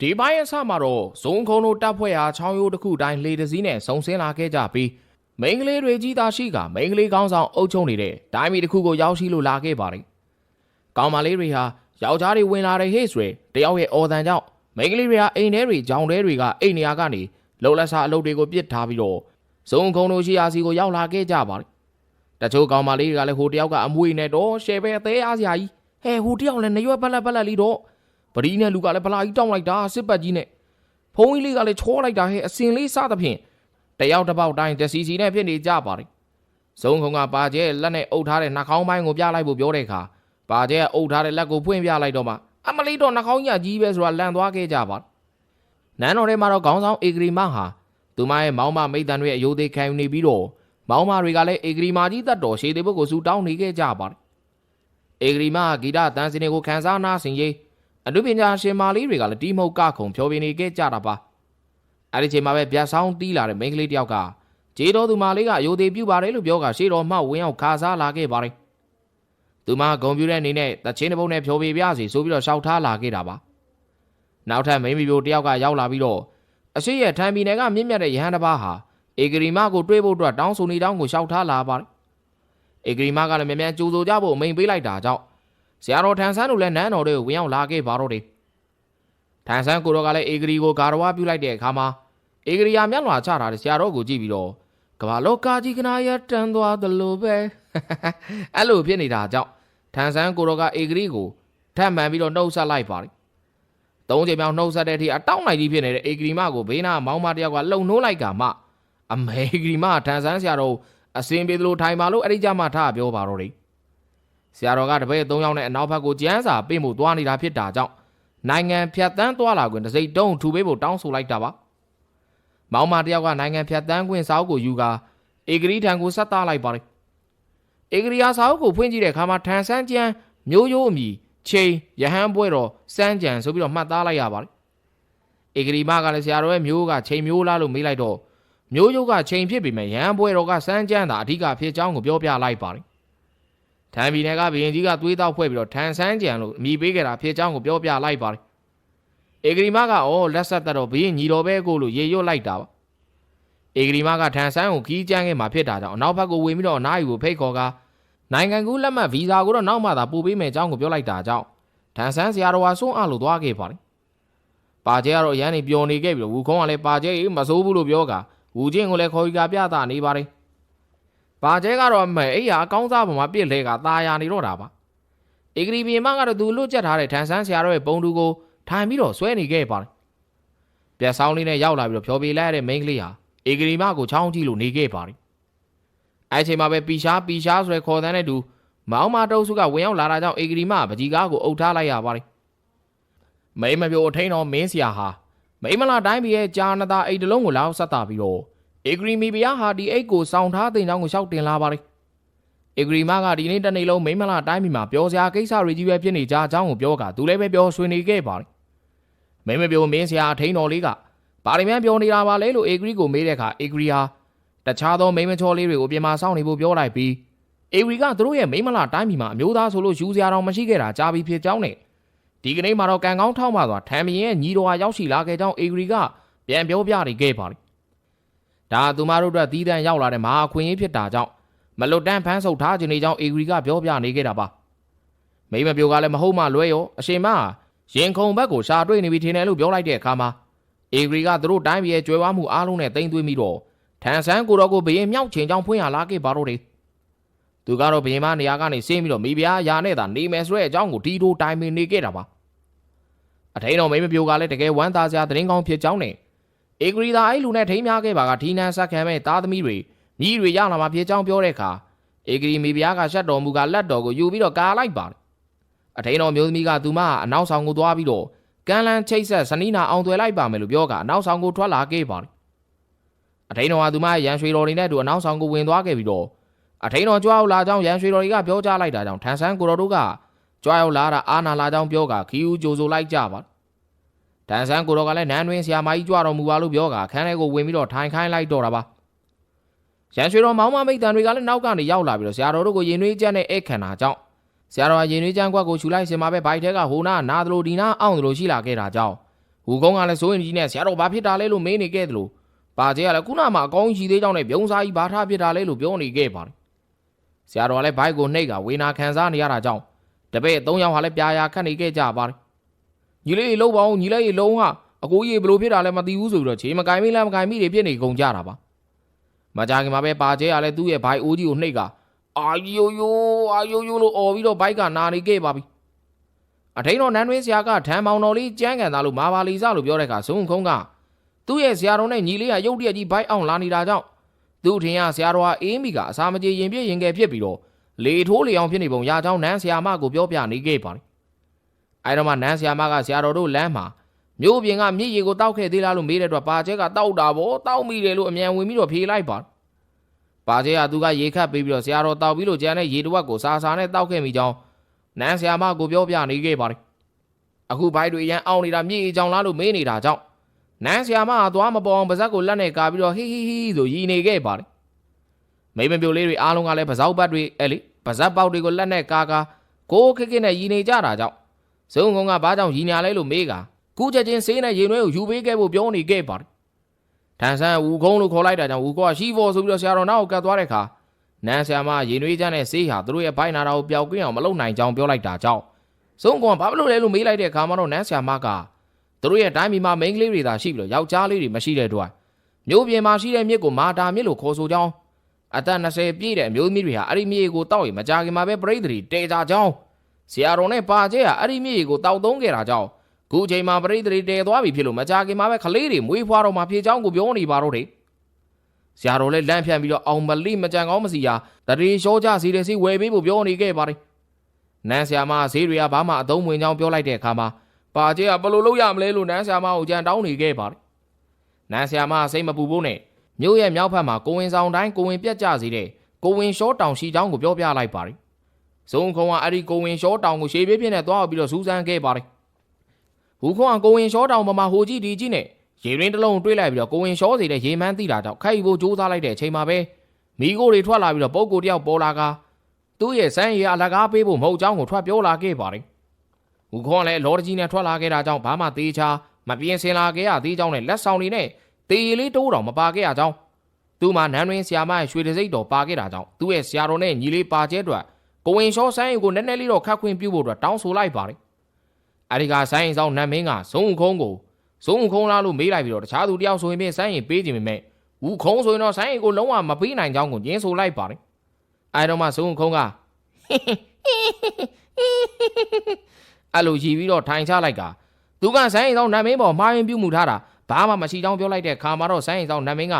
ဒီပိုင်းအစမှာတော့ဇုံခုံတို့တပ်ဖွဲ့ဟာချောင်းရိုးတစ်ခုတိုင်းလေတစည်းနဲ့စုံစင်းလာခဲ့ကြပြီးမိန်းကလေးတွေကြီးသားရှိကမိန်းကလေးကောင်းဆောင်အုပ်ချုပ်နေတဲ့ဒိုင်းမီတစ်ခုကိုရောက်ရှိလို့လာခဲ့ပါတယ်။ကောင်မလေးတွေဟာယောက်ျားတွေဝင်လာတဲ့ဟေ့ဆိုရယ်တယောက်ရဲ့အော်တန်ကြောင့်မိန်းကလေးတွေကအိမ်ထဲတွေကြောင်ထဲတွေကအိမ်နေရာကနေလှုပ်လက်စားအလုပ်တွေကိုပြစ်ထားပြီးတော့ဇုံခုံတို့ရှိရာစီကိုရောက်လာခဲ့ကြပါတယ်။တချို့ကောင်မလေးတွေကလည်းဟိုတယောက်ကအမွေနဲ့တော့ရှယ်ပဲအသေးအားစရာကြီးဟဲဟိုတယောက်လည်းနရွက်ပက်လက်ပက်လက်လေးတော့ ပဒီနဲ့လူကလည်းဗလာကြီးတောင်းလိုက်တာစစ်ပတ်ကြီးနဲ့ဖုံးကြီးလေးကလည်းချောလိုက်တာဟဲ့အစင်လေးစသဖြင့်တယောက်တစ်ပေါက်တိုင်းတစီစီနဲ့ဖြစ်နေကြပါတယ်။ဇုံခုံကပါကျဲလက်နဲ့အုပ်ထားတဲ့နှာခေါင်းပိုင်းကိုပြလိုက်ဖို့ပြောတဲ့အခါပါကျဲအုပ်ထားတဲ့လက်ကိုဖွင့်ပြလိုက်တော့မှအမလေးတော့နှာခေါင်းကြီးကြီးပဲဆိုတာလန့်သွားခဲ့ကြပါနန်းတော်ထဲမှာတော့ခေါင်းဆောင်အေဂရီမဟာသူမရဲ့မောင်မမိတ်တန်တွေအယိုသေးခံယူနေပြီးတော့မောင်မတွေကလည်းအေဂရီမာကြီးတတ်တော်ရှေးသေးဘုတ်ကိုစူတောင်းနေခဲ့ကြပါတယ်။အေဂရီမဟာဂီတတန်းစင်တွေကိုခန်းစားနာဆင်ရေး အနုပညာရှင်မာလေးတွေကလည်းတီးမှုတ်ကခုံဖြောပြနေခဲ့ကြတာပါအဲ့ဒီချိန်မှာပဲဗျက်ဆောင်တီးလာတဲ့မိန်းကလေးတယောက်ကဂျေတော်သူမာလေးကအယိုသေးပြုတ်ပါတယ်လို့ပြောကရှေ့တော်မှဝင်းအောင်ခါစားလာခဲ့ပါတယ်သူမဂုံပြူတဲ့အနေနဲ့တချင်းတစ်ပုတ်နဲ့ဖြောပြပြစီဆိုပြီးတော့ရှောက်ထားလာခဲ့တာပါနောက်ထပ်မိန်းမပြိုတယောက်ကရောက်လာပြီးတော့အရှိရထံပြည်နယ်ကမြင့်မြတ်တဲ့ရဟန်းတစ်ပါးဟာအေဂရီမကိုတွေးဖို့အတွက်တောင်းဆိုနေတောင်းကိုရှောက်ထားလာပါတယ်အေဂရီမကလည်းမြန်မြန်ကြိုးဆိုကြဖို့အမိန်ပေးလိုက်တာကြောင့် ဆရာတော်ထန်ဆန်းတို့လည်းနန်းတော်တွေကိုဝင်ရောက်လာခဲ့ပါတော့တယ်။ထန်ဆန်းကိုတော်ကလည်းအေဂရီကိုဂါရဝပြုလိုက်တဲ့အခါမှာအေဂရီယာမျက်လွှာချထားတဲ့ဆရာတော်ကိုကြည့်ပြီးတော့ကဘာလောကာကြီးကနာရတန်သွားသလိုပဲအဲ့လိုဖြစ်နေတာကြောင့်ထန်ဆန်းကိုတော်ကအေဂရီကိုထပ်မှန်ပြီးတော့နှုတ်ဆက်လိုက်ပါတယ်။သုံးချိန်မြောက်နှုတ်ဆက်တဲ့အထိအတောင့်လိုက်ကြီးဖြစ်နေတဲ့အေဂရီမကိုဘေးနာမောင်းမတယောက်ကလှုံနှိုးလိုက်ကမှအမေဂရီမထန်ဆန်းဆရာတော်အစင်ပြေသလိုထိုင်ပါလို့အဲ့ဒီကြမှာထားပြောပါတော့တယ် ဆရာတော်ကတပည့်၃ယောက်နဲ့အနောက်ဘက်ကိုကျန်းစာပေးမှုသွားနေတာဖြစ်တာကြောင့်နိုင်ငံဖြတ်တန်းသွားလာခွင့်တစ်စိတ်တုံးထူပေးဖို့တောင်းဆိုလိုက်တာပါ။မောင်မတယောက်ကနိုင်ငံဖြတ်တန်းခွင့်စာအုပ်ကိုယူကာအေဂရီထံကိုဆက်သားလိုက်ပါတယ်။အေဂရီယာစာအုပ်ကိုဖွင့်ကြည့်တဲ့အခါမှာထန်ဆန်းကျန်းမျိုးရိုးအမီချိန်ရဟန်းပွဲတော်စန်းကြံဆိုပြီးတော့မှတ်သားလိုက်ရပါတယ်။အေဂရီမကလည်းဆရာတော်ရဲ့မျိုးကချိန်မျိုးလားလို့မေးလိုက်တော့မျိုးရိုးကချိန်ဖြစ်ပေမဲ့ရဟန်းပွဲတော်ကစန်းကြံတာအဓိကဖြစ်ကြောင်းကိုပြောပြလိုက်ပါတယ်။ ထန်ပြည်နယ်ကဘရင်ကြီးကသွေးတောက်ဖွဲ့ပြီးတော့ထန်ဆန်းကြံလို့အမိပေးခဲ့တာဖြစ်ကြောင်းကိုပြောပြလိုက်ပါတယ်။အေဂရီမကအော်လက်ဆက်သက်တော့ဘရင်ညီတော်ပဲကိုလို့ရေရွတ်လိုက်တာပါ။အေဂရီမကထန်ဆန်းကိုခီးကျန်းခဲ့မှာဖြစ်တာကြောင့်အနောက်ဘက်ကိုဝင်ပြီးတော့အနားယူကိုဖိတ်ခေါ်ကနိုင်ငံကူးလက်မှတ်ဗီဇာကိုတော့နောက်မှသာပို့ပေးမယ်အကြောင်းကိုပြောလိုက်တာကြောင့်ထန်ဆန်းဆရာတော်ဟာစွန့်အားလို့သွားခဲ့ပါတယ်။ပါကျဲကတော့အရန်နေပျော်နေခဲ့ပြီးတော့ဝူခုံးကလည်းပါကျဲအေးမစိုးဘူးလို့ပြောကဝူချင်းကိုလည်းခေါ်ယူကပြတာနေပါတယ်။ ဘာကျဲကတော့အမေအဲ့ရအကောင်းစားပေါ်မှာပြစ်လဲကตาရနေတော့တာပါဧကရီပြေမကတော့သူလွတ်ကျက်ထားတဲ့ထန်ဆန်းဆရာတော်ရဲ့ပုံတူကိုထိုင်ပြီးတော့ဆွဲနေခဲ့ပါတယ်ပြက်ဆောင်လေးနဲ့ရောက်လာပြီးတော့ဖြောပြေလိုက်ရတဲ့မိန်းကလေးဟာဧကရီမကိုချောင်းကြည့်လို့နေခဲ့ပါတယ်အဲ့ချိန်မှာပဲပီရှားပီရှားဆိုတဲ့ခေါ်တဲ့နဲ့တူမောင်မတုပ်စုကဝင်ရောက်လာတာကြောင့်ဧကရီမပကြီးကားကိုအုပ်ထားလိုက်ရပါတယ်မိမပြိုအထိန်တော်မင်းဆရာဟာမိမလာတိုင်းပြည်ရဲ့ကြာနတာအိတ်တလုံးကိုလောက်ဆက်တာပြီးတော့ အေဂရီမီဘီယာဟာဒီအိတ်ကိုစောင်းထားတဲ့ကြောင်းကိုရှောက်တင်လာပါတယ်။အေဂရီမာကဒီနေ့တနေ့လုံးမိမလာတိုင်းပြည်မှာပြောစရာကိစ္စတွေကြီးပဲဖြစ်နေကြအကြောင်းကိုပြောကသူလည်းပဲပြောဆွေးနေခဲ့ပါတယ်။မိမပြောမင်းဆရာအထိန်တော်လေးကဘာတွေမှပြောနေတာပါလဲလို့အေဂရီကိုမေးတဲ့အခါအေဂရီဟာတခြားသောမိမချောလေးတွေကိုပြင်မာစောင့်နေဖို့ပြောလိုက်ပြီးအေဂရီကသူတို့ရဲ့မိမလာတိုင်းပြည်မှာအမျိုးသားဆိုလို့ယူစရာတော့မရှိခဲ့တာကြားပြီးဖြစ်ကြောင်းနဲ့ဒီကနေ့မှာတော့ကံကောင်းထောက်မှသွားထံမင်းရဲ့ညီတော်ဟာရောက်ရှိလာခဲ့ကြောင်းအေဂရီကပြန်ပြောပြနေခဲ့ပါတယ် ဒါသူမတို့အတွက်သီးသန့်ရောက်လာတဲ့မဟာအခွင့်အရေးဖြစ်တာကြောင့်မလွတ်တမ်းဖမ်းဆုပ်ထားခြင်းတွေကြောင့်အေဂရီကပြောပြနေခဲ့တာပါမိမပြိုကလည်းမဟုတ်မှလွဲရောအရှင်မဟာရင်ခုန်ဘက်ကိုရှာတွေ့နေပြီထင်တယ်လို့ပြောလိုက်တဲ့အခါမှာအေဂရီကသူတို့တိုင်းပြည်ရဲ့ကြွယ်ဝမှုအားလုံးနဲ့တင်သွင်းပြီးတော့ထန်ဆန်းကိုတော့ကိုဘရင်မြောက်ချင်ကြောင်းဖွင့်ရလာခဲ့ပါတော့တယ်သူကတော့ဘရင်မနေရာကနေဆင်းပြီးတော့မိဖုရားယာနဲ့သာနေမယ်ဆိုတဲ့အကြောင်းကိုဒီတိုတိုင်ပင်နေခဲ့တာပါအထိန်တော်မိမပြိုကလည်းတကယ်ဝမ်းသာစရာသတင်းကောင်းဖြစ်ကြောင်းနဲ့ ဧကရီသာအဲ့လူနဲ့ထိမ်းများခဲ့ပါကဒီနန်ဆက်ခံမဲ့သားသမီးတွေညီတွေရလာမှာဖြစ်ကြောင်းပြောတဲ့အခါဧကရီမိဖုရားကရှတ်တော်မူကလက်တော်ကိုယူပြီးတော့ကာလိုက်ပါတယ်အထိန်တော်မျိုးသမီးကသူမအနောက်ဆောင်ကိုသွားပြီးတော့ကမ်းလန်းချိတ်ဆက်စနီးနာအောင်သွယ်လိုက်ပါမယ်လို့ပြောကအနောက်ဆောင်ကိုထွက်လာခဲ့ပါတယ်အထိန်တော်ကသူမရဲ့ရန်ရွှေတော်တွေနဲ့အတူအနောက်ဆောင်ကိုဝင်သွားခဲ့ပြီးတော့အထိန်တော်ကြွားလာကြောင်းရန်ရွှေတော်တွေကပြောကြားလိုက်တာကြောင့်ထန်ဆန်းကိုတော်တို့ကကြွားရောက်လာတာအာနာလာကြောင်းပြောကခီဦးကြိုဆိုလိုက်ကြပါတ န်ဆန်းကိုတော်ကလည်းနန်းတွင်ဆရာမကြီးကြွတော်မူပါလို့ပြောကခန်းထဲကိုဝင်ပြီးတော့ထိုင်ခိုင်းလိုက်တော့တာပါရန်ရွှေတော်မောင်မမိတ်တန်တွေကလည်းနောက်ကနေရောက်လာပြီးတော့ဆရာတော်တို့ကိုရင်နှွေးကြက်နဲ့ဧခန္ဓာကြောင့်ဆရာတော်ကရင်နှွေးကြမ်းကွက်ကိုခြူလိုက်စင်မှာပဲဘိုက်ထဲကဟိုနာနာသလိုဒီနာအောင်သလိုရှိလာခဲ့တာကြောင့်ဟူကုန်းကလည်းစိုးရင်ကြီးနဲ့ဆရာတော်ဘာဖြစ်တာလဲလို့မေးနေခဲ့သလိုပါကျဲကလည်းခုနမှအကောင်းကြီးသေးကြောင်းနဲ့ပြုံးစားကြီးဘာထားဖြစ်တာလဲလို့ပြောနေခဲ့ပါတယ်ဆရာတော်ကလည်းဘိုက်ကိုနှိတ်ကဝေနာခံစားနေရတာကြောင့်တပည့်၃ယောက်ဟာလည်းပြာရာခတ်နေခဲ့ကြပါတယ် ညီလေးလှုပ်ပါအောင်ညီလေးလုံးဟာအကိုကြီးဘလို့ဖြစ်တာလဲမသိဘူးဆိုပြီးတော့ခြေမကင်မိလားမကင်မိတွေဖြစ်နေကုန်ကြတာပါမကြခင်မှာပဲပါကျဲကလည်းသူ့ရဲ့ဘိုက်အိုးကြီးကိုနှိတ်ကအာယိုယိုအာယိုယိုလို့អော်ပြီးတော့ဘိုက်ကနာနေခဲ့ပါပြီအထိန်တော်နန်းတွင်းဆရာကထမ်းမောင်တော်လေးကြမ်းကန်သားလို့မာပါလီစလို့ပြောတဲ့အခါဇုံခုံးကသူ့ရဲ့ဆရာတော်နဲ့ညီလေးကရုတ်တရက်ကြီးဘိုက်အောင်လာနေတာကြောင့်သူ့ထင်ရဆရာတော်ကအေးမိကအစာမကြေရင်ပြည့်ရင်ကဲဖြစ်ပြီးတော့လေထိုးလေအောင်ဖြစ်နေပုံရကြောင်းနန်းဆရာမကိုပြောပြနေခဲ့ပါတယ် အဲတော့မှနန်းဆရာမကဆရာတော်တို့လမ်းမှာမြို့ပြင်ကမြစ်ရီကိုတောက်ခဲ့သေးလားလို့မေးတဲ့အတွက်ပါကျဲကတောက်တာဗောတောက်မိတယ်လို့အမြန်ဝင်ပြီးတော့ဖြေလိုက်ပါပါကျဲကသူကရေခတ်ပေးပြီးတော့ဆရာတော်တောက်ပြီးလို့ကျန်တဲ့ရေတဝက်ကိုစာစာနဲ့တောက်ခဲ့မိကြောင်းနန်းဆရာမကိုပြောပြနေခဲ့ပါတယ်အခုဘိုက်တွေရန်အောင်နေတာမြစ်ရီကြောင်လားလို့မေးနေတာကြောင့်နန်းဆရာမကသွားမပေါ်အောင်ပါဇက်ကိုလက်နဲ့ကာပြီးတော့ဟီဟီဟီဆိုရီနေခဲ့ပါတယ်မိမပြိုလေးတွေအားလုံးကလည်းပါဇောက်ပတ်တွေအဲ့လေပါဇက်ပေါက်တွေကိုလက်နဲ့ကာကာကိုခက်ခက်နဲ့ရီနေကြတာကြောင့် ဇုံကုန်းကဘာကြောင့်ရီညာလဲလို့မေးကကူးချက်ချင်းဆေးနဲ့ရင်နှွဲကိုယူပေးခဲ့ဖို့ပြောနေခဲ့ပါတယ်။ထန်ဆန်းဝူကုန်းလို့ခေါ်လိုက်တာကြောင့်ဝူကောကရှီဖော်ဆိုပြီးတော့ဆရာတော်နောက်ကိုကတ်သွားတဲ့အခါနန်းဆရာမရင်နှွေးချမ်းတဲ့ဆေးဟာသူတို့ရဲ့ဘိုင်နာတာကိုပျောက်ကင်းအောင်မလုပ်နိုင်ကြောင်းပြောလိုက်တာကြောင့်ဇုံကုန်းကဘာလို့လဲလို့မေးလိုက်တဲ့အခါမှာတော့နန်းဆရာမကသူတို့ရဲ့တိုင်းပြည်မှာမိန်းကလေးတွေသာရှိပြီးတော့ယောက်ျားလေးတွေမရှိတဲ့အတွက်မျိုးပြင်မှာရှိတဲ့မြစ်ကိုမာတာမြစ်လို့ခေါ်ဆိုကြောင်းအသက်20ပြည့်တဲ့အမျိုးသမီးတွေဟာအဲ့ဒီမြေကိုတောက်ရင်မကြခင်မှာပဲပြိတ္တိတေကြကြောင်း ဆရာတော်နဲ့ပါကျဲကအဲ့ဒီမြေကိုတောက်သုံးခဲ့တာကြောင့်ခုချိန်မှာပြိတ္တိတေသွားပြီဖြစ်လို့မကြခင်မှာပဲခလေးတွေမွေးဖွားတော့မှဖြေချောင်းကိုပြောနေပါတော့တယ်ဆရာတော်လည်းလန့်ဖြန့်ပြီးတော့အောင်မလိမကြံကောင်းမစီရာတရေလျှောကြစီတဲ့စီဝယ်ပေးဖို့ပြောနေခဲ့ပါတယ်နန်းဆရာမဈေးတွေကဘာမှအသုံးဝင်ကြောင်းပြောလိုက်တဲ့အခါမှာပါကျဲကဘယ်လိုလုပ်ရမလဲလို့နန်းဆရာမကိုကြံတောင်းနေခဲ့ပါတယ်နန်းဆရာမစိတ်မပူဖို့နဲ့မြို့ရဲ့မြောက်ဘက်မှာကိုဝင်ဆောင်တိုင်းကိုဝင်ပြက်ကြစေတဲ့ကိုဝင်ရှောတောင်ရှိချောင်းကိုပြောပြလိုက်ပါတယ်။ ဇုံခုံကအဲ့ဒီကိုဝင်ရှောတောင်ကိုရှေးပြပြနဲ့သွားပြီးတော့စူးစမ်းခဲ့ပါတယ်။ဟူခွန်ကကိုဝင်ရှောတောင်ပေါ်မှာဟိုကြည့်ဒီကြည့်နဲ့ရေရင်းတစ်လုံးတွေးလိုက်ပြီးတော့ကိုဝင်ရှောစီတဲ့ရေမန်းတိတာကြောင့်ခိုက်ဖို့ကြိုးစားလိုက်တဲ့အချိန်မှာပဲမိကိုတွေထွက်လာပြီးတော့ပုံကိုတယောက်ပေါ်လာကသူ့ရဲ့စမ်းရည်အလကားပေးဖို့မဟုတ်ကြောင်းကိုထွက်ပြောလာခဲ့ပါတယ်။ဟူခွန်လည်းလော်တကြီးနဲ့ထွက်လာခဲ့တာကြောင့်ဘာမှသေးချာမပြင်းစင်လာခဲ့ရသေးကြောင်းနဲ့လက်ဆောင်တွေနဲ့တေးလေးတိုးတော်မပါခဲ့ရကြောင်းသူ့မှာနန်းတွင်ဆရာမရဲ့ရွှေတစိမ့်တော်ပါခဲ့တာကြောင့်သူ့ရဲ့ဆရာတော်နဲ့ညီလေးပါကျဲအတွ က်ကိုဝင်လျှောဆိုင်းကိုနည်းနည်းလေးတော့ခတ်ခွင့်ပြုဖို့အတွက်တောင်းဆိုလိုက်ပါတယ်။အဲဒီကဆိုင်းဆောင်နန်းမင်းကဇုံခုံးကိုဇုံခုံးလားလို့မေးလိုက်ပြီးတော့တခြားသူတယောက်ဆိုရင်ပြင်ဆိုင်းရင်ပေးခြင်းပေမဲ့ဝူခုံးဆိုရင်တော့ဆိုင်းကိုလုံးဝမပေးနိုင်ကြောင်းကိုညင်းဆိုလိုက်ပါတယ်။အဲတော့မှဇုံခုံးကအဲ့လိုကြည်ပြီးတော့ထိုင်ချလိုက်ကသူကဆိုင်းဆောင်နန်းမင်းပေါ်မှားရင်ပြုမှုထားတာဘာမှမရှိကြောင်းပြောလိုက်တဲ့ခါမှာတော့ဆိုင်းဆောင်နန်းမင်းက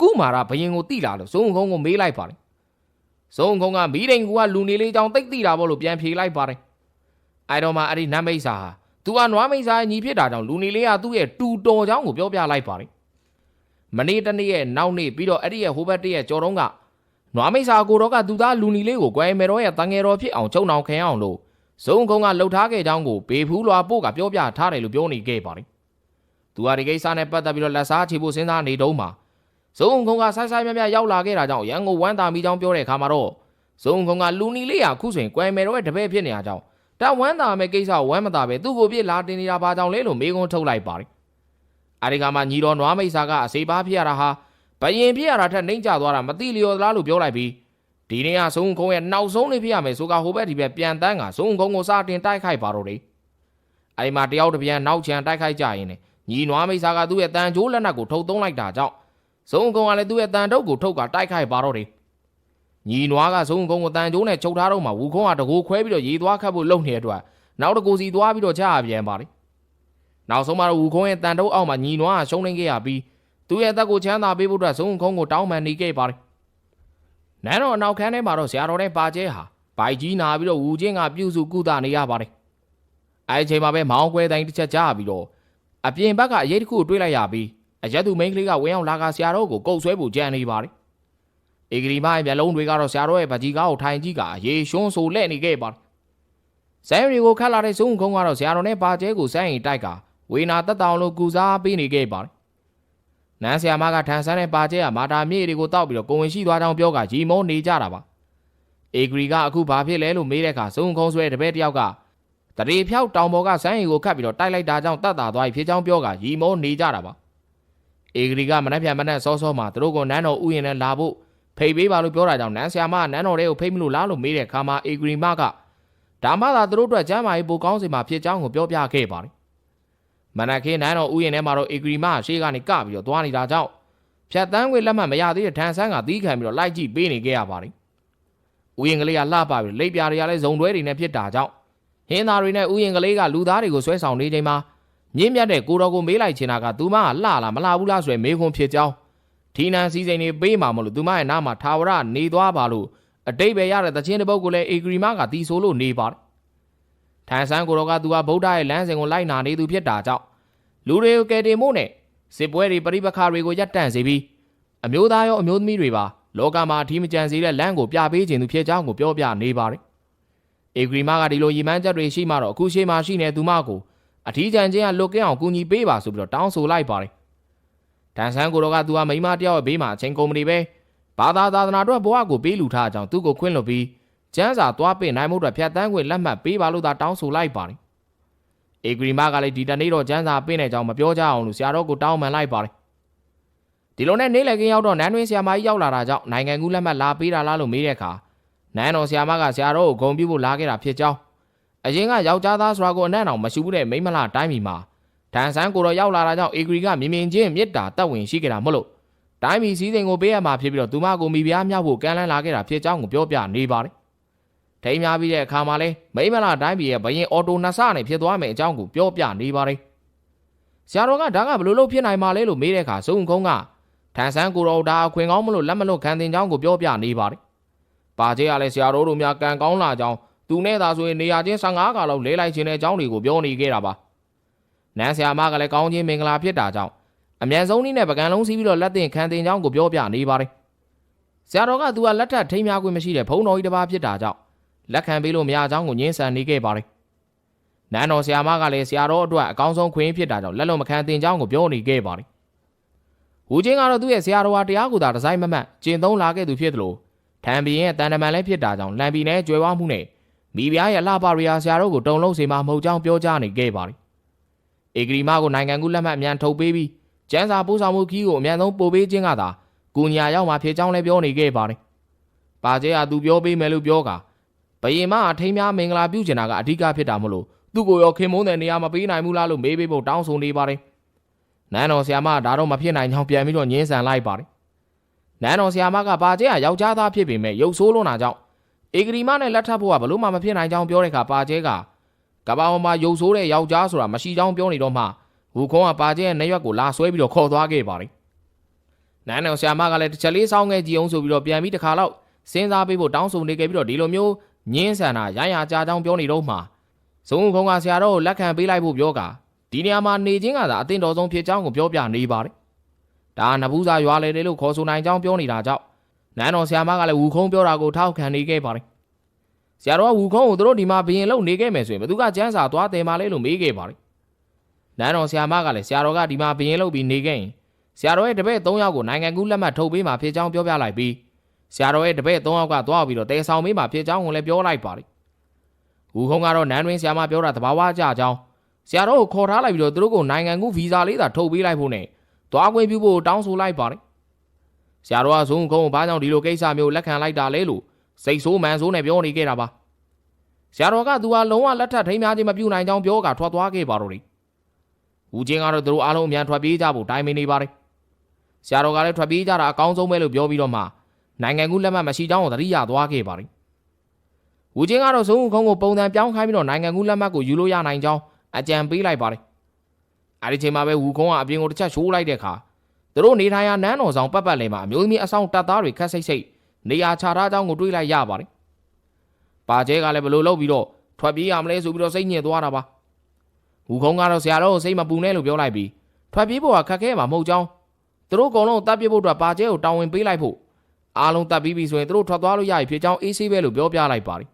ကုမာရဘယင်ကိုတိလာလို့ဇုံခုံးကိုမေးလိုက်ပါတယ် ဇုံခုံးကမီးတိန်ကူကလူနေလေးကြောင်တိတ်တိတာပေါ့လို့ပြန်ဖြေလိုက်ပါတယ်အဲတော့မှအဲ့ဒီနတ်မိတ်စာဟာသူကနွားမိတ်စာညီဖြစ်တာကြောင့်လူနေလေးကသူ့ရဲ့တူတော်ကြောင်းကိုပြောပြလိုက်ပါတယ်မနေ့တနေ့ရဲ့နောက်နေ့ပြီးတော့အဲ့ဒီရဲ့ဟိုဘက်တရဲ့ကြော်တုံးကနွားမိတ်စာကိုတော့ကသူသားလူနီလေးကိုကွယ်မယ်တော့ရဲ့တန်ငယ်တော်ဖြစ်အောင်ချုံအောင်ခင်အောင်လို့ဇုံခုံကလှုပ်ထားခဲ့ကြောင်းကိုဘေဖူးလွာပို့ကပြောပြထားတယ်လို့ပြောနေခဲ့ပါတယ်သူဟာဒီကိစ္စနဲ့ပတ်သက်ပြီးတော့လက်စားချေဖို့စဉ်းစားနေတုံးမှာ ဇုံခုံကဆိုင်ဆိုင်မြမြရောက်လာခဲ့တာကြောင့်ရန်ကုန်ဝမ်းသာမိကြောင်းပြောတဲ့အခါမှာတော့ဇုံခုံကလူနီလေးဟာခုဆိုရင်ကွယ်မယ်တော့ရဲ့တပည့်ဖြစ်နေရကြောင်းတဝမ်းသာမဲ့ကိစ္စဝမ်းမသာပဲသူ့ကိုပြစ်လာတင်နေတာဘာကြောင့်လဲလို့မေးခွန်းထုတ်လိုက်ပါတယ်အဲဒီကမှညီတော်နွားမိတ်စာကအစေပါဖြစ်ရတာဟာဘယင်ဖြစ်ရတာထက်နှိမ့်ကျသွားတာမသိလျော်သလားလို့ပြောလိုက်ပြီးဒီနေ့ကဇုံခုံရဲ့နောက်ဆုံးလေးဖြစ်ရမယ်ဆိုကဟိုဘက်ဒီဘက်ပြန်တန်းကဇုံခုံကိုစတင်တိုက်ခိုက်ပါတော့တယ်အဲဒီမှာတယောက်တစ်ပြန်နောက်ချန်တိုက်ခိုက်ကြရင်ညီနွားမိတ်စာကသူ့ရဲ့တန်ကြိုးလက်နက်ကိုထုတ်သုံးလိုက်တာကြောင့် ဇုံကုံကလည်းသူ့ရဲ့တန်တုပ်ကိုထုတ်ကတိုက်ခိုက်ပါတော့တယ်ညီနွားကဇုံကုံကိုတန်ကြိုးနဲ့ချုပ်ထားတော့မှဝူခုံးကတကူခွဲပြီးတော့ရေသွားခတ်ဖို့လုပ်နေတဲ့အတွက်နောက်တကူစီသွားပြီးတော့ချရပြန်ပါလေနောက်ဆုံးမှာတော့ဝူခုံးရဲ့တန်တုပ်အောက်မှာညီနွားရှုံးနေခဲ့ရပြီးသူ့ရဲ့အသက်ကိုချမ်းသာပေးဖို့အတွက်ဇုံခုံးကိုတောင်းပန်နေခဲ့ပါတယ်။နန်းတော်အနောက်ခန်းထဲမှာတော့ဆရာတော်နဲ့ပါကျဲဟာဘိုက်ကြီးနာပြီးတော့ဝူချင်းကပြုစုကုသနေရပါတယ်။အဲဒီအချိန်မှာပဲမောင်းကွဲတိုင်းတစ်ချက်ကြားပြီးတော့အပြင်ဘက်ကအရေးတစ်ခုကိုတွေးလိုက်ရပြီး အရက်သူမိန်းကလေးကဝင်းအောင်လာကဆရာတော်ကိုကုတ်ဆွဲဖို့ကြံနေပါတယ်။ဧကရီမရဲ့မျက်လုံးတွေကတော့ဆရာတော်ရဲ့ဗကြီးကားကိုထိုင်ကြည့်ကရေရွှန်းဆိုလက်နေခဲ့ပါတယ်။ဇဲရီကိုခတ်လာတဲ့ဇုံခုံးကတော့ဆရာတော်နဲ့ပါကျဲကိုစမ်းရင်တိုက်ကဝေနာတက်တောင်လို့ကူစားပေးနေခဲ့ပါတယ်။နန်းဆရာမကထန်ဆန်းနဲ့ပါကျဲကမာတာမြေတွေကိုတောက်ပြီးတော့ကိုဝင်ရှိသွားကြောင်းပြောကရီမုံနေကြတာပါ။ဧကရီကအခုဘာဖြစ်လဲလို့မေးတဲ့အခါဇုံခုံးဆွဲတပည့်တယောက်ကတရေဖြောက်တောင်ပေါ်ကစမ်းရီကိုခတ်ပြီးတော့တိုက်လိုက်တာကြောင့်တတ်တာသွားပြီဖြစ်ကြောင်းပြောကရီမုံနေကြတာပါ။ ဧကရီကမနှက်ပြန်မနှက်စောစောမှာသူတို့ကနန်းတော်ဥယျာဉ်နဲ့လာဖို့ဖိတ်ပေးပါလို့ပြောတာကြောင့်နန်းဆရာမကနန်းတော်တွေကိုဖိတ်မလို့လားလို့မေးတဲ့အခါမှာဧကရီမကဒါမှသာသူတို့အတွက်ကျမ်းမာရေးပိုကောင်းစီမှာဖြစ်ကြောင်းကိုပြောပြခဲ့ပါတယ်။မနက်ခင်းနန်းတော်ဥယျာဉ်ထဲမှာတော့ဧကရီမရှေ့ကနေကပြီးတော့သွားနေတာကြောင့်ဖြတ်တန်းခွေလက်မှတ်မရသေးတဲ့ထန်ဆန်းကသီးခံပြီးတော့လိုက်ကြည့်ပေးနေခဲ့ရပါတယ်။ဥယျာဉ်ကလေးကလှပပြီးလိပ်ပြာတွေကလည်းဇုံတွဲတွေနဲ့ဖြစ်တာကြောင့်ဟင်းသားတွေနဲ့ဥယျာဉ်ကလေးကလူသားတွေကိုဆွဲဆောင်နေချိန်မှာ မြင့်မြတ်တဲ့ကိုတော်ကိုမေးလိုက်ချင်တာကသူမကလှလားမလှဘူးလားဆိုရယ်မေးခွန်းဖြစ်ကြောင်းဒီနန်စည်းစိမ်တွေပေးမှာမလို့သူမရဲ့နားမှာထာဝရနေသွားပါလို့အတိတ်ပဲရတဲ့တခြင်းတစ်ပုတ်ကိုလည်းဧကရီမကတီးဆိုလို့နေပါတယ်။ထန်ဆန်းကိုတော်ကသူကဗုဒ္ဓရဲ့လမ်းစဉ်ကိုလိုက်နာနေသူဖြစ်တာကြောင့်လူတွေကိုကယ်တင်ဖို့နဲ့စစ်ပွဲတွေပရိပခါတွေကိုရပ်တန့်စေပြီးအမျိုးသားရောအမျိုးသမီးတွေပါလောကမှာအထီးမကျန်စေတဲ့လမ်းကိုပြပေးခြင်းသူဖြစ်ကြောင်းကိုပြောပြနေပါတယ်။ဧကရီမကဒီလိုရည်မှန်းချက်တွေရှိမှတော့အခုရှိမှရှိနေသူမကို အထီးကျန်ခြင်းကလွတ်ကင်းအောင်ကူညီပေးပါဆိုပြီးတော့တောင်းဆိုလိုက်ပါတယ်။တန်ဆန်းကိုတော်ကသူကမိမတယောက်ရဲ့ဘေးမှာအချင်းကုန်မနေပဲဘာသာသာသနာအတွက်ဘဝကိုပေးလူထားကြောင်းသူ့ကိုခွင့်လွှတ်ပြီးကျန်းစာသွားပင့်နိုင်မှုအတွက်ဖြတ်တန်းခွင့်လက်မှတ်ပေးပါလို့သာတောင်းဆိုလိုက်ပါတယ်။ဧဂရီမာကလည်းဒီတနေ့တော့ကျန်းစာပင့်တဲ့ကြောင်းမပြောကြအောင်လို့ဆရာတော်ကိုတောင်းပန်လိုက်ပါတယ်။ဒီလိုနဲ့နေလေကင်းရောက်တော့နန်းတွင်းဆရာမကြီးရောက်လာတာကြောင့်နိုင်ငံကူးလက်မှတ်လာပေးတာလားလို့မေးတဲ့အခါနန်းတော်ဆရာမကဆရာတော်ကိုဂုံပြဖို့လာခဲ့တာဖြစ်ကြောင်း အရင်ကယောက်ျားသားဆိုတာကိုအနံ့အောင်မရှူဘူးတဲ့မိန်းမလားတိုင်းပြည်မှာဒန်ဆန်းကိုတော့ရောက်လာတာကြောင့်ဧဂရီကမြင်မြင်ချင်းမြစ်တာတက်ဝင်ရှိကြတာမဟုတ်လို့တိုင်းပြည်စည်းစိမ်ကိုပေးရမှာဖြစ်ပြီးတော့သူမကိုမိဖုရားမြောက်ဖို့ကမ်းလှမ်းလာခဲ့တာဖြစ်ကြောင်းကိုပြောပြနေပါတယ်။ထိမ်းများပြီးတဲ့အခါမှာလဲမိမလာတိုင်းပြည်ရဲ့ဘရင်အော်တိုနှစ်ဆနဲ့ဖြစ်သွားမယ်အကြောင်းကိုပြောပြနေပါတယ်။ဆရာတော်ကဒါကဘလို့လို့ဖြစ်နိုင်မှာလဲလို့မေးတဲ့အခါစုံခုံးကထန်ဆန်းကိုတော်ဒါအခွင့်ကောင်းမလို့လက်မလို့ခံတင်ကြောင်းကိုပြောပြနေပါတယ်။ပါကျေးကလည်းဆရာတော်တို့များကံကောင်းလာကြောင်း သူနဲ့သာဆိုရင်နေရာချင်း15ခါလောက်လဲလိုက်ခြင်းတဲ့အကြောင်းတွေကိုပြောနေခဲ့တာပါ။နန်းဆရာမကလည်းကောင်းခြင်းမင်္ဂလာဖြစ်တာကြောင့်အမြန်ဆုံးနည်းနဲ့ပကံလုံးစီးပြီးတော့လက်တင်ခံတင်ကြောင်းကိုပြောပြနေပါတယ်။ဆရာတော်ကသူကလက်ထပ်ထိမ်းများခွင့်မရှိတဲ့ဘုံတော်ကြီးတစ်ပါးဖြစ်တာကြောင့်လက်ခံပေးလို့မရကြောင်းကိုညှင်းဆန်နေခဲ့ပါတယ်။နန်းတော်ဆရာမကလည်းဆရာတော်အတွက်အကောင်းဆုံးခွင့်ဖြစ်တာကြောင့်လက်လုံးမခံတင်ကြောင်းကိုပြောနေခဲ့ပါတယ်။ဦးချင်းကတော့သူ့ရဲ့ဆရာတော်ဟာတရားကိုသာဒီဇိုင်းမမှတ်ကျင့်သုံးလာခဲ့သူဖြစ်တယ်လို့ထံပီရဲ့တန်တမန်လည်းဖြစ်တာကြောင့်လံပီနဲ့ကြွယ်ဝမှုနဲ့ မိဖုရားရဲ့လှပရိယာဆရာတော်ကိုတုံလုံးစေမှာမဟုတ်ကြောင်းပြောကြားနေခဲ့ပါတယ်။ဧကရီမကိုနိုင်ငံကူးလက်မှတ်အမြန်ထုတ်ပေးပြီးကျန်းစာပို့ဆောင်မှုခီးကိုအမြန်ဆုံးပို့ပေးခြင်းကသာကုညာရောက်မှာဖြစ်ကြောင်းလည်းပြောနေခဲ့ပါတယ်။ပါကျဲဟာသူပြောပေးမယ်လို့ပြောကဘယင်မအထိမ်းများမင်္ဂလာပြုကျင်တာကအဓိကဖြစ်တာမို့လို့သူ့ကိုရောခင်မုန်းတဲ့နေရာမပေးနိုင်ဘူးလားလို့မေးပေးဖို့တောင်းဆိုနေပါတယ်။နန်းတော်ဆရာမဒါတော့မဖြစ်နိုင်ကြောင်းပြန်ပြီးတော့ညင်းဆန်လိုက်ပါတယ်။နန်းတော်ဆရာမကပါကျဲဟာယောက်ျားသားဖြစ်ပေမဲ့ရုပ်ဆိုးလွန်းတာကြောင့် ဧကရီမနဲ့လက်ထပ်ဖို့ကဘလို့မှမဖြစ်နိုင်ကြောင်းပြောတဲ့အခါပါကျဲကကဘာပေါ်မှာရုပ်ဆိုးတဲ့ယောက်ျားဆိုတာမရှိကြောင်းပြောနေတော့မှဝူခုံးကပါကျဲရဲ့နေရွက်ကိုလာဆွဲပြီးတော့ခေါ်သွားခဲ့ပါတယ်။နန်းတော်ဆရာမကလည်းတစ်ချက်လေးစောင်းခဲ့ကြည့်အောင်ဆိုပြီးတော့ပြန်ပြီးတစ်ခါတော့စဉ်းစားပေးဖို့တောင်းဆိုနေခဲ့ပြီးတော့ဒီလိုမျိုးညင်းဆန်တာရရကြာကြောင်းပြောနေတော့မှဇုံခုံးကဆရာတော်ကိုလက်ခံပေးလိုက်ဖို့ပြောကဒီနေရာမှာနေချင်းကသာအသင့်တော်ဆုံးဖြစ်ကြောင်းကိုပြောပြနေပါတယ်။ဒါနဘူးစာရွာလေတယ်လို့ခေါ်ဆိုနိုင်ကြောင်းပြောနေတာကြောင့် နန်းတော်ဆရာမကလည်းဝူခုံးပြောတာကိုထောက်ခံနေခဲ့ပါတယ်။ဆရာတော်ကဝူခုံးကိုတို့ဒီမှာဘရင်လုံနေခဲ့မယ်ဆိုရင်ဘသူကကျန်းစာသွားတယ်မလဲလို့မေးခဲ့ပါတယ်။နန်းတော်ဆရာမကလည်းဆရာတော်ကဒီမှာဘရင်လုံပြီးနေခဲ့ရင်ဆရာတော်ရဲ့တပည့်၃ယောက်ကိုနိုင်ငံကူးလက်မှတ်ထုတ်ပေးမှာဖြစ်ကြောင်းပြောပြလိုက်ပြီးဆရာတော်ရဲ့တပည့်၃ယောက်ကသွားပြီးတော့တဲဆောင်ပေးမှာဖြစ်ကြောင်းကိုလည်းပြောလိုက်ပါတယ်။ဝူခုံးကတော့နန်းတွင်ဆရာမပြောတာသဘာဝကျကြောင်းဆရာတော်ကိုခေါ်ထားလိုက်ပြီးတော့သူတို့ကိုနိုင်ငံကူးဗီဇာလေးသာထုတ်ပေးလိုက်ဖို့နဲ့သွားခွင့်ပြုဖို့တောင်းဆိုလိုက်ပါတယ် ဆရာတော်ကဇုံကုန်းကိုဘာကြောင့်ဒီလိုကိစ္စမျိုးလက်ခံလိုက်တာလဲလို့စိတ်ဆိုးမှန်ဆိုးနဲ့ပြောနေခဲ့တာပါဆရာတော်ကသူဟာလုံးဝလက်ထပ်ထိမ်းများခြင်းမပြုနိုင်ကြောင်းပြောကထွက်သွားခဲ့ပါတော့တယ်ဦးချင်းကတော့သူတို့အားလုံးအမြန်ထွက်ပြေးကြဖို့တိုင်ပင်နေပါတယ်ဆရာတော်ကလည်းထွက်ပြေးကြတာအကောင်းဆုံးပဲလို့ပြောပြီးတော့မှနိုင်ငံကူးလက်မှတ်မရှိကြောင်းကိုသတိရသွားခဲ့ပါတယ်ဦးချင်းကတော့ဇုံကုန်းကိုပုံစံပြောင်းခိုင်းပြီးတော့နိုင်ငံကူးလက်မှတ်ကိုယူလို့ရနိုင်ကြောင်းအကြံပေးလိုက်ပါတယ်အဲဒီချိန်မှာပဲဝူခုံးကအပြင်ကိုတစ်ချက်ရှိုးလိုက်တဲ့အခါ သူတို့နေထိုင်ရာနန်းတော်ဆောင်ပတ်ပတ်လည်မှာအမျိုးသမီးအဆောင်တပ်သားတွေခက်စိတ်စိတ်နေရာချထားကြောင်းကိုတွေးလိုက်ရပါတယ်။ပါကျဲကလည်းဘလို့လုပ်ပြီးတော့ထွက်ပြေးရမလဲဆိုပြီးတော့စိတ်ညစ်သွားတာပါ။ဝူခုံးကတော့ဆရာတော်ကိုစိတ်မပူနဲ့လို့ပြောလိုက်ပြီးထွက်ပြေးဖို့ကခက်ခဲမှာမဟုတ်ကြောင်းသူတို့အကုန်လုံးတပ်ပြဖို့အတွက်ပါကျဲကိုတောင်းဝင်ပေးလိုက်ဖို့အားလုံးတပ်ပြီးပြီဆိုရင်သူတို့ထွက်သွားလို့ရပြီဖြစ်ကြောင်းအေးဆေးပဲလို့ပြောပြလိုက်ပါတယ်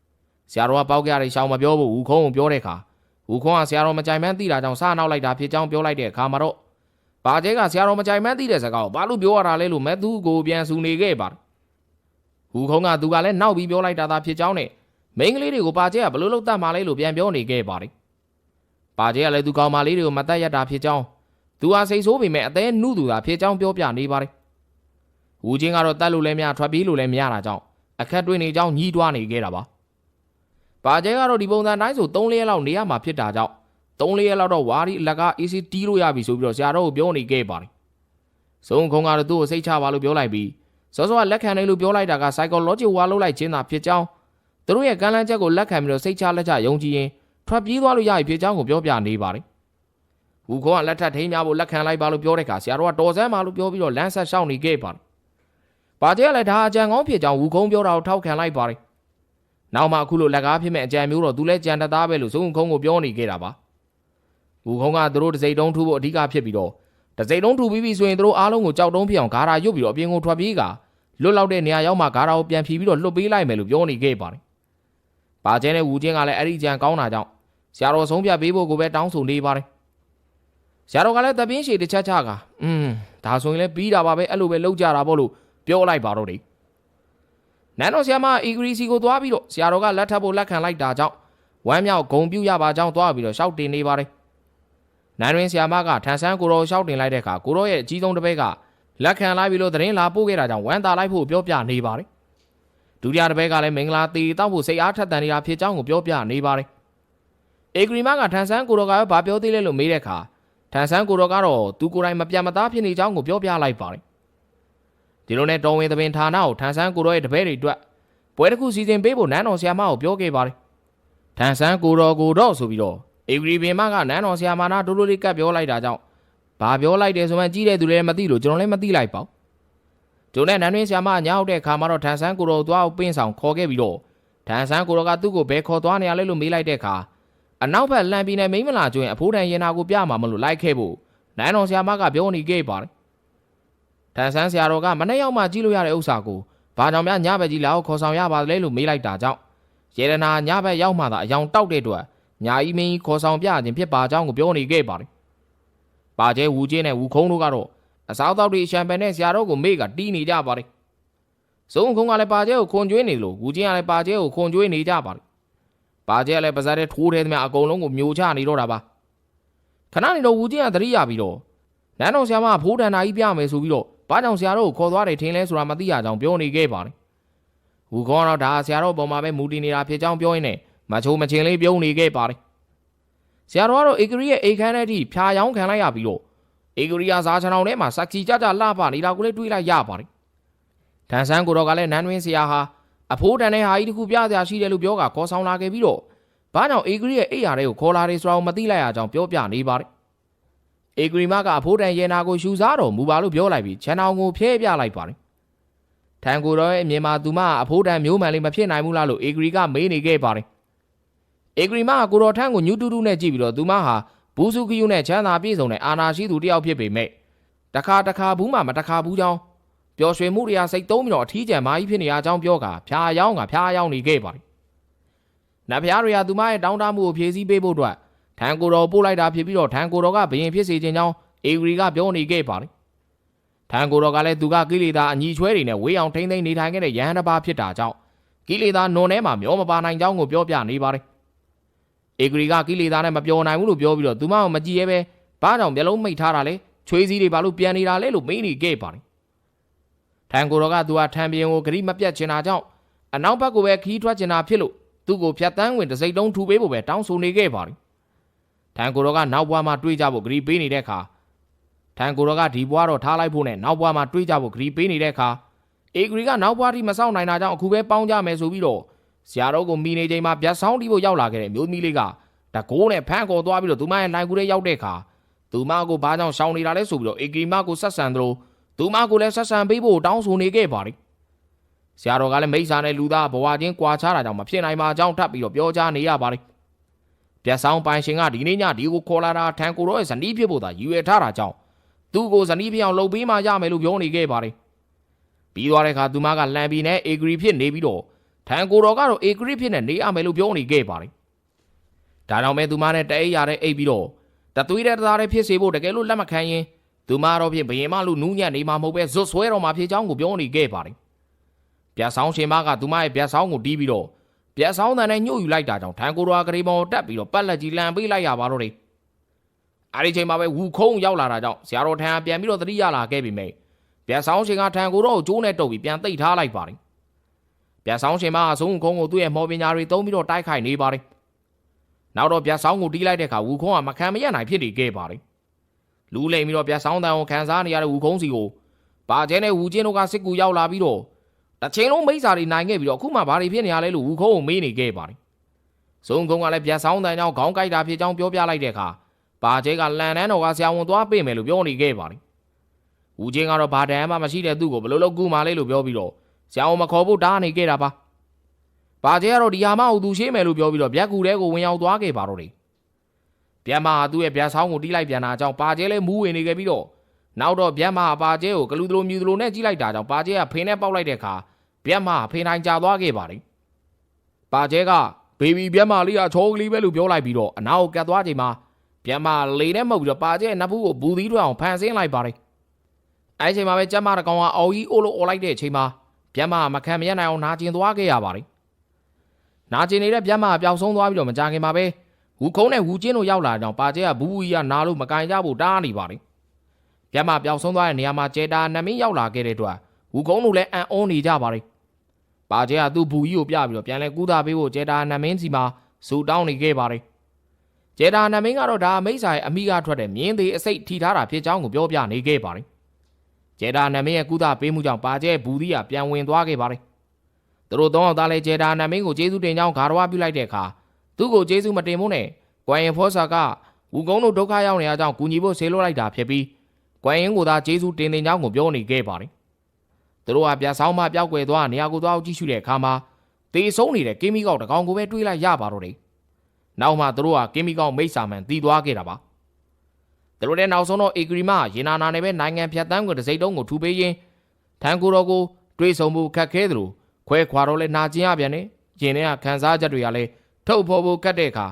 ။ဆရာတော်ကပေါက်ကြတဲ့ရှောင်းမပြောဖို့ဝူခုံးကိုပြောတဲ့အခါဝူခုံးကဆရာတော်မကြိုင်မှန်းသိတာကြောင့်စားနောက်လိုက်တာဖြစ်ကြောင်းပြောလိုက်တဲ့အခါမှာတော့ ပါကျဲကဆရာတော်မကြိုင်မှန်းသိတဲ့စကားကိုဘာလို့ပြောရတာလဲလို့မဲသူကိုပြန်ဆူနေခဲ့ပါတယ်။ဝူခုံးကသူကလည်းနောက်ပြီးပြောလိုက်တာသာဖြစ်ကြောင်းနဲ့မိန်းကလေးတွေကိုပါကျဲကဘလို့လို့တတ်မှလဲလို့ပြန်ပြောနေခဲ့ပါတယ်။ပါကျဲကလည်းသူကောင်မလေးတွေကိုမတတ်ရတာဖြစ်ကြောင်းသူဟာစိတ်ဆိုးပေမဲ့အသေးနုသူသာဖြစ်ကြောင်းပြောပြနေပါတယ်။ဝူချင်းကတော့တတ်လို့လည်းမရထွက်ပြေးလို့လည်းမရတာကြောင့်အခက်တွေ့နေကြောင်းညှိတွားနေခဲ့တာပါ။ပါကျဲကတော့ဒီပုံစံတိုင်းဆို3လရက်လောက်နေရမှာဖြစ်တာကြောင့် 3လရက်လောက်တော့ဝါရီအလကား AC တီးလို့ရပြီဆိုပြီးတော့ဆရာတော်ကိုပြောနေခဲ့ပါတယ်။စုံခုံကတော့သူ့ကိုစိတ်ချပါလို့ပြောလိုက်ပြီးစောစောကလက်ခံတယ်လို့ပြောလိုက်တာက psychology ဝါလုပ်လိုက်ခြင်းသာဖြစ်ကြောင်းသူတို့ရဲ့ကမ်းလှမ်းချက်ကိုလက်ခံပြီးတော့စိတ်ချလက်ချယုံကြည်ရင်ထွက်ပြေးသွားလို့ရပြီဖြစ်ကြောင်းကိုပြောပြနေပါတယ်။ဝူခေါကလက်ထပ်ထိန်းများဖို့လက်ခံလိုက်ပါလို့ပြောတဲ့အခါဆရာတော်ကတော်စမ်းပါလို့ပြောပြီးတော့လမ်းဆက်ရှောက်နေခဲ့ပါတယ်။ပါကျဲကလည်းဒါအကြံကောင်းဖြစ်ကြောင်းဝူခုံပြောတာကိုထောက်ခံလိုက်ပါတယ်။နောက်မှအခုလိုလက်ကားဖြစ်မဲ့အကြံမျိုးတော့သူလည်းကြံတသားပဲလို့စုံခုံကိုပြောနေခဲ့တာပါ။ ဝူခုံကသူတို့တစိမ့်တုံးထူဖို့အဓိကဖြစ်ပြီးတော့တစိမ့်တုံးထူပြီးပြီဆိုရင်သူတို့အားလုံးကိုကြောက်တုံးဖြစ်အောင်ဂါရာရွတ်ပြီးတော့အပြင်ကိုထွက်ပြေးကလွတ်လောက်တဲ့နေရာရောက်မှဂါရာကိုပြန်ဖြီးပြီးတော့လွတ်ပေးလိုက်မယ်လို့ပြောနေခဲ့ပါတယ်။ပါကျဲနဲ့ဝူချင်းကလည်းအဲ့ဒီကြံကောင်းတာကြောင့်ဆရာတော်ဆုံးဖြတ်ပေးဖို့ကိုပဲတောင်းဆိုနေပါတယ်။ဆရာတော်ကလည်းတပင်းရှည်တစ်ချက်ချကอืมဒါဆိုရင်လည်းပြီးတာပါပဲအဲ့လိုပဲလောက်ကြတာပေါ့လို့ပြောလိုက်ပါတော့တယ်။နန်းတော်ဆရာမအီဂရီစီကိုသွားပြီးတော့ဆရာတော်ကလက်ထပ်ဖို့လက်ခံလိုက်တာကြောင့်ဝမ်းမြောက်ဂုံပြူရပါကြောင်းသွားပြီးတော့ရှောက်တင်နေပါတယ်။ နန်းရင်းဆရာမကထန်ဆန်းကိုတော်ရှောက်တင်လိုက်တဲ့အခါကိုတော်ရဲ့အကြီးဆုံးတစ်ပည့်ကလက်ခံလိုက်ပြီးလို့သတင်းလာပို့ခဲ့တာကြောင့်ဝမ်းသာလိုက်ဖို့ပြောပြနေပါတယ်။ဒုတိယတစ်ပည့်ကလည်းမင်္ဂလာတီတောက်ဖို့စိတ်အားထက်သန်နေတာဖြစ်ကြောင်းကိုပြောပြနေပါတယ်။အေဂရီမကထန်ဆန်းကိုတော်ကဘာပြောသေးလဲလို့မေးတဲ့အခါထန်ဆန်းကိုတော်ကတော့သူကိုယ်တိုင်မပြတ်မသားဖြစ်နေကြောင်းကိုပြောပြလိုက်ပါတယ်။ဒီလိုနဲ့တော်ဝင်သပင်ဌာနကိုထန်ဆန်းကိုတော်ရဲ့တပည့်တွေအတွက်ပွဲတစ်ခုစီစဉ်ပေးဖို့နန်းတော်ဆရာမကိုပြောခဲ့ပါတယ်။ထန်ဆန်းကိုတော်ကိုတော့ဆိုပြီးတော့ အေဂရီပင်မကနန်းတော်ဆရာမနာဒိုလိုလေးကပ်ပြောလိုက်တာကြောင့်ဘာပြောလိုက်တယ်ဆိုမှကြီးတဲ့သူလည်းမသိလို့ကျွန်တော်လည်းမသိလိုက်ပါဘူး။ကျွန်တော်နဲ့နန်းတွင်းဆရာမညောက်တဲ့အခါမှာတော့ထန်ဆန်းကိုတော်သွားအောင်ပင်းဆောင်ခေါ်ခဲ့ပြီးတော့ထန်ဆန်းကိုတော်ကသူ့ကိုဘယ်ခေါ်သွားနေရလဲလို့မေးလိုက်တဲ့အခါအနောက်ဘက်လမ်းပြည်နယ်မိမလာကျွင်းအဖိုးတန်ရင်နာကိုပြမှာမလို့လိုက်ခဲ့ဖို့နန်းတော်ဆရာမကပြောနေခဲ့ပါတယ်။ထန်ဆန်းဆရာတော်ကမနေ့ရောက်မှကြည့်လို့ရတဲ့ဥစ္စာကိုဘာကြောင့်များညဘက်ကြီးလာကိုခေါ်ဆောင်ရပါလဲလို့မေးလိုက်တာကြောင့်ရေဒနာညဘက်ရောက်မှသာအယောင်တောက်တဲ့အတွက် ညာကြီးမင်းခေါ်ဆောင်ပြခြင်းဖြစ်ပါကြောင်းကိုပြောနေခဲ့ပါတယ်။ပါကျဲဝူချင်းနဲ့ဝူခုံးတို့ကတော့အစားအသောက်တွေရှမ်ပန်နဲ့ဆရာတော်ကိုမေ့ကတီးနေကြပါတယ်။စုံခုံးကလည်းပါကျဲကိုခွန်ကျွေးနေလို့ဝူချင်းကလည်းပါကျဲကိုခွန်ကျွေးနေကြပါတယ်။ပါကျဲကလည်းပါဇက်တဲ့ထိုးထဲသမျှအကုန်လုံးကိုမျိုးချနေတော့တာပါ။ခဏနေတော့ဝူချင်းကသတိရပြီးတော့နန်းတော်ဆရာမဖိုးတန်နာကြီးပြမယ်ဆိုပြီးတော့ဘာကြောင့်ဆရာတော်ကိုခေါ်သွားတယ်ထင်လဲဆိုတာမသိရကြောင်းပြောနေခဲ့ပါတယ်။ဝူခေါ်တော့ဒါဆရာတော်ပုံမှာပဲမူတည်နေတာဖြစ်ကြောင်းပြောရင်းနဲ့ မချိုးမချင်းလေးပြုံးနေခဲ့ပါတယ်။ဆရာတော်ကတော့ဧကရီရဲ့အိတ်ခမ်းထဲထိဖြာယောင်းခံလိုက်ရပြီးတော့ဧကရီယာဇာချန်အောင်ထဲမှာစက်ကြီးကြကြလှပနေတာကိုလည်းတွေးလိုက်ရပါတယ်။ဒန်ဆန်းကိုတော့ကလည်းနန်းတွင်းဆရာဟာအဖိုးတန်တဲ့ဟာကြီးတခုပြစရာရှိတယ်လို့ပြောကခေါ်ဆောင်လာခဲ့ပြီးတော့ဘာကြောင့်ဧကရီရဲ့အိတ်ရာတွေကိုခေါ်လာတယ်ဆိုတာကိုမသိလိုက်ရကြောင်းပြောပြနေပါတယ်။ဧကရီမကအဖိုးတန်ရေနာကိုရှူစားတော်မူပါလို့ပြောလိုက်ပြီးချန်အောင်ကိုဖျဲပြလိုက်ပါတယ်။ထန်ကိုတော့ရဲ့မြေမှာသူမအဖိုးတန်မျိုးမှန်လေးမဖြစ်နိုင်ဘူးလားလို့ဧကရီကမေးနေခဲ့ပါတယ်။ ဧကရီမကကိုတော်ထန်းကိုညူတူတူနဲ့ကြည့်ပြီးတော့သူမဟာဘူးစုခယူနဲ့ချမ်းသာပြည့်စုံတဲ့အာနာရှိသူတယောက်ဖြစ်ပေမဲ့တခါတခါဘူးမှမတခါဘူးကြောင်းပျော်ရွှင်မှုတွေကစိတ်သုံးပြီးတော့အထီးကျန်မာကြီးဖြစ်နေရကြောင်းပြောကဖျားယောင်းကဖျားယောင်းနေခဲ့ပါတယ်။နတ်ဖျားတွေကသူမရဲ့တောင်းတမှုကိုဖြည့်ဆည်းပေးဖို့အတွက်ထန်ကိုတော်ပို့လိုက်တာဖြစ်ပြီးတော့ထန်ကိုတော်ကဘယင်ဖြစ်စေခြင်းကြောင်းအေဂရီကပြောနေခဲ့ပါတယ်။ထန်ကိုတော်ကလည်းသူကကိလေသာအညီချွဲတွေနဲ့ဝေးအောင်ထိမ့်သိမ်းနေထိုင်ခဲ့တဲ့ယဟန်တစ်ပါးဖြစ်တာကြောင့်ကိလေသာနွန်ထဲမှာမျောမပါနိုင်ကြောင်းကိုပြောပြနေပါတယ်။ အေဂရီကကိလေသာနဲ့မပြောနိုင်ဘူးလို့ပြောပြီးတော့သူမကိုမကြည့်ရဲပဲဘာကြောင့်မျက်လုံးမိတ်ထားတာလဲချွေးစည်းတွေဘာလို့ပြန်နေတာလဲလို့မေးနေခဲ့ပါတယ်။ထန်ကိုတော်ကသူကထံပြင်ကိုဂရိမပြတ်ချင်တာကြောင့်အနောက်ဘက်ကိုပဲခီးထွက်ချင်တာဖြစ်လို့သူ့ကိုဖြတ်တန်းဝင်တစိမ့်တုံးထူပေးဖို့ပဲတောင်းဆိုနေခဲ့ပါတယ်။ထန်ကိုတော်ကနောက်ဘွားမှာတွေးကြဖို့ဂရိပေးနေတဲ့အခါထန်ကိုတော်ကဒီဘွားတော့ထားလိုက်ဖို့နဲ့နောက်ဘွားမှာတွေးကြဖို့ဂရိပေးနေတဲ့အခါအေဂရီကနောက်ဘွားထိမဆောင်နိုင်တာကြောင့်အခုပဲပေါင်းကြမယ်ဆိုပြီးတော့ ဆရာတော်ကိုမိနေချိန်မှာဗျက်ဆောင်တီးဖို့ရောက်လာခဲ့တဲ့မျိုးသမီးလေးကတကိုးနဲ့ဖမ်းခေါ်သွားပြီးတော့သူမရဲ့နိုင်ကူထဲရောက်တဲ့အခါသူမကိုဘာကြောင့်ရှောင်နေတာလဲဆိုပြီးတော့အေဂရီမကိုဆက်ဆံသလိုသူမကိုလည်းဆက်ဆံပေးဖို့တောင်းဆိုနေခဲ့ပါတယ်ဆရာတော်ကလည်းမိစ္ဆာနဲ့လူသားဘဝချင်းကွာခြားတာကြောင့်မဖြစ်နိုင်ပါကြောင်းထပ်ပြီးတော့ပြောကြားနေရပါတယ်ပြတ်ဆောင်ပိုင်ရှင်ကဒီနေ့ညဒီကိုခေါ်လာတာထန်ကိုတော့ရဲ့ဇနီးဖြစ်ဖို့သာရည်ရွယ်ထားတာကြောင့်သူ့ကိုဇနီးဖြစ်အောင်လုပ်ပေးမှရမယ်လို့ပြောနေခဲ့ပါတယ်ပြီးသွားတဲ့အခါသူမကလန်ပီနဲ့အေဂရီဖြစ်နေပြီးတော့ ထန်ကိုတော်ကတော့အေဂရီဖြစ်နေနေရမယ်လို့ပြောနေခဲ့ပါတယ်ဒါကြောင့်ပဲသူမနဲ့တအိပ်ရတဲ့အိပ်ပြီးတော့တသွေးတဲ့သားတဲ့ဖြစ်စေဖို့တကယ်လို့လက်မခံရင်သူမတော့ဖြင့်ဘယင်မလူနူးညံ့နေမှာမဟုတ်ပဲဇွတ်ဆွဲတော်မှာဖြစ်ကြောင်းကိုပြောနေခဲ့ပါတယ်။ပြတ်ဆောင်ရှင်မကသူမရဲ့ပြတ်ဆောင်ကိုတီးပြီးတော့ပြတ်ဆောင်တန်နဲ့ညှို့ယူလိုက်တာကြောင့်ထန်ကိုတော်ကဂရေပေါ်တက်ပြီးတော့ပတ်လက်ကြီးလန်ပေးလိုက်ရပါတော့တယ်။အဲဒီချိန်မှာပဲဝူခုံးရောက်လာတာကြောင့်ဆရာတော်ထန်ကပြန်ပြီးတော့သတိရလာခဲ့ပြီမိပြတ်ဆောင်ရှင်ကထန်ကိုတော်ကိုကျိုးနဲ့တုပ်ပြီးပြန်သိပ်ထားလိုက်ပါတယ်။ ပြတ်ဆောင်ရှင်မကအဆုံးခုံးကိုသူ့ရဲ့မော်ပညာတွေသုံးပြီးတော့တိုက်ခိုက်နေပါတယ်။နောက်တော့ပြတ်ဆောင်ကိုတီးလိုက်တဲ့အခါဝူခုံးကမခံမရနိုင်ဖြစ်နေခဲ့ပါတယ်။လူလိမ်ပြီးတော့ပြတ်ဆောင်တန်ကိုခံစားနေရတဲ့ဝူခုံးစီကိုပါကျဲနဲ့ဝူချင်းတို့ကစစ်ကူရောက်လာပြီးတော့တစ်ချိန်လုံးမိစ္ဆာတွေနိုင်ခဲ့ပြီးတော့အခုမှဘာတွေဖြစ်နေရလဲလို့ဝူခုံးကိုမေးနေခဲ့ပါတယ်။စုံခုံးကလည်းပြတ်ဆောင်တန်ကြောင့်ခေါင်းကိုက်တာဖြစ်ကြောင်းပြောပြလိုက်တဲ့အခါပါကျဲကလန်တန်းတော်ကဆရာဝန်သွားပေးမယ်လို့ပြောနေခဲ့ပါတယ်။ဝူချင်းကတော့ဘာတန်မှမရှိတဲ့သူ့ကိုဘလို့လို့ကူမာလဲလို့ပြောပြီးတော့ ဆရာဝန်မခေါ်ဖို့တားနေခဲ့တာပါ။ဘာကျဲကတော့ဒီဟာမအုပ်သူရှင်းမယ်လို့ပြောပြီးတော့ဗျက်ကူတဲကိုဝင်ရောက်သွားခဲ့ပါတော့တယ်။ဗျက်မဟာသူ့ရဲ့ဗျက်ဆောင်ကိုတီးလိုက်ပြန်တာကြောင့်ပါကျဲလည်းမူးဝင်နေခဲ့ပြီးတော့နောက်တော့ဗျက်မဟာပါကျဲကိုဂလူတလိုမြူတလိုနဲ့ကြီးလိုက်တာကြောင့်ပါကျဲကဖိနဲ့ပေါက်လိုက်တဲ့အခါဗျက်မဟာဖိနိုင်ကြသွားခဲ့ပါတယ်။ပါကျဲကဘေဘီဗျက်မလေးကချောကလေးပဲလို့ပြောလိုက်ပြီးတော့အနာကိုကတ်သွားချိန်မှာဗျက်မလေနဲ့မှုတ်ပြီးတော့ပါကျဲနတ်ဘူးကိုဘူးသီးထွက်အောင်ဖန်ဆင်းလိုက်ပါတယ်။အဲဒီချိန်မှာပဲကျက်မတကောင်ကအော်ကြီးအိုးလို့អော်လိုက်တဲ့အချိန်မှာ ဗျက်မမခံမရနိုင်အောင်နာကျင်သွားခဲ့ရပါတယ်။နာကျင်နေတဲ့ဗျက်မပျောက်ဆုံးသွားပြီးတော့မကြခင်မှာပဲဝူခုံးနဲ့ဝူချင်းတို့ရောက်လာတော့ပါကျဲကဘူးဘူးကြီးကနာလို့မကင်ကြဖို့တားနေပါတယ်။ဗျက်မပျောက်ဆုံးသွားတဲ့နေရာမှာကျဲတာနမင်းရောက်လာခဲ့တဲ့အတွက်ဝူခုံးတို့လည်းအံ့ဩနေကြပါတယ်။ပါကျဲကသူ့ဘူးကြီးကိုပြပြီးတော့ပြန်လဲကူးတာပေးဖို့ကျဲတာနမင်းစီမှာစူတောင်းနေခဲ့ပါတယ်။ကျဲတာနမင်းကတော့ဒါမိစ္ဆာရဲ့အမိကထွက်တဲ့မြင်းသေးအစိတ်ထိထားတာဖြစ်ကြောင်းကိုပြောပြနေခဲ့ပါတယ်။ ကျဲတာနမင်းရဲ့ကူးတာပေးမှုကြောင့်ပါကျဲဘူးကြီးကပြန်ဝင်သွားခဲ့ပါတယ်။သူတို့သုံးယောက်သားလဲဂျေဒါနာမင်းကိုကျေးဇူးတင်ကြောင်းဂါရဝပြုလိုက်တဲ့အခါသူ့ကိုကျေးဇူးမတင်ဖို့နဲ့ကွမ်ရင်ဖောဆာကဝူကုန်းတို့ဒုက္ခရောက်နေရကြောင်းကူညီဖို့ဆေးလွှတ်လိုက်တာဖြစ်ပြီးကွမ်ရင်ကိုသာကျေးဇူးတင်တင်ကြောင်းကိုပြောနေခဲ့ပါတယ်။သူတို့ကပြတ်ဆောင်မှပျောက်ကွယ်သွားနေရာကိုသွားကြည့်ရှုတဲ့အခါမှာတေဆုံးနေတဲ့ကင်းမီကောက်တစ်ကောင်ကိုပဲတွေးလိုက်ရပါတော့တယ်။နောက်မှသူတို့ကကင်းမီကောက်မိတ်ဆာမန်တီးသွားခဲ့တာပါ။ သူတို့တဲ့နောက်ဆုံးတော့အေဂရီမရေနာနာနဲ့ပဲနိုင်ငံဖြတ်တန်းကိုတစ်စိတ်တုံးကိုထူပေးရင်းထန်ကိုတော်ကိုတွေးဆုံမှုခက်ခဲသလိုခွဲခွာတော့လဲနာကျင်ရပြန်နေရင်ထဲကခံစားချက်တွေကလည်းထုတ်ဖော်ဖို့ကတ်တဲ့အခါ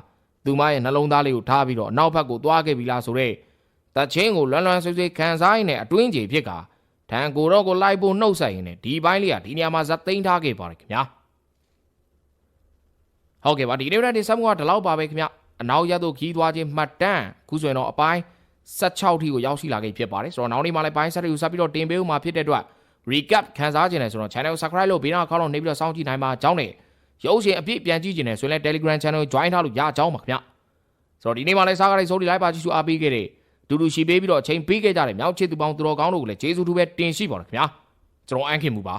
သူမရဲ့နှလုံးသားလေးကိုထားပြီးတော့နောက်ဘက်ကိုသွားခဲ့ပြီလားဆိုတော့တချင်းကိုလွမ်းလွမ်းဆွေးဆွေးခံစားရင်းနဲ့အတွင်းကြီးဖြစ်ကထန်ကိုတော့ကိုလိုက်ဖို့နှုတ်ဆက်ရင်းနဲ့ဒီပိုင်းလေးကဒီနေရာမှာဇက်သိမ်းထားခဲ့ပါတယ်ခင်ဗျာဟုတ်ကဲ့ပါဒီနေ့ရက်ဒီဆမ်ကဒီလောက်ပါပဲခင်ဗျအနောက်ရက်သို့ခီးသွားခြင်းမှတ်တမ်းခုဆိုရင်တော့အပိုင်း 16ထိကိုရောက်ရှိလာခဲ့ဖြစ်ပါတယ်ဆိုတော့နောက်နေ့မှလည်းပိုင်း7ကိုဆက်ပြီးတော့တင်ပေးဦးမှာဖြစ်တဲ့အတွက် recap ခန်းစားခြင်းနဲ့ဆိုတော့ channel subscribe လုပ်ဘေးနောက်ခေါင်းလုံးနေပြီးတော့စောင့်ကြည့်နိုင်ပါကြောင်းနဲ့ရုပ်ရှင်အပြည့်ပြန်ကြည့်ခြင်းနဲ့ဆိုရင်လည်း Telegram channel join ထားလို့ရကြောင်းပါခင်ဗျဆိုတော့ဒီနေ့မှလည်းစားကားလေးစိုးဒီလိုက်ပါကြည့်ရှုအားပေးခဲ့တဲ့ဒူဒူရှိပေးပြီးတော့အချိန်ပေးခဲ့ကြတဲ့မြောက်ချစ်သူပေါင်းသူတော်ကောင်းတို့ကိုလည်းကျေးဇူးတူပဲတင်ရှိပါတော့ခင်ဗျာကျွန်တော်အန်ခင်မူပါ